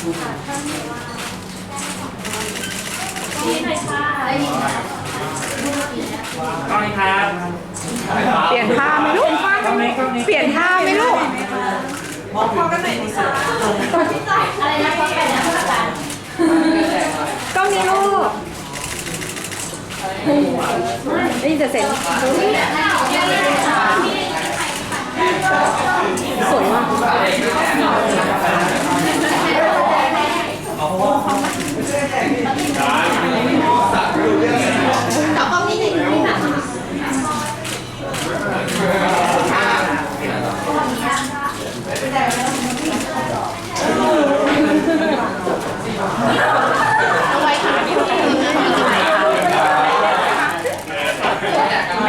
กล้องนี้ครับเปลี่ยนท่าไหมลูกกล้องนี้กล้องนี้เปลี่ยนท่าไหมลูกอะไรนะพอกันนะพร้อกันกล้องนี้ลูกนี่จะเสร็จ Yeah.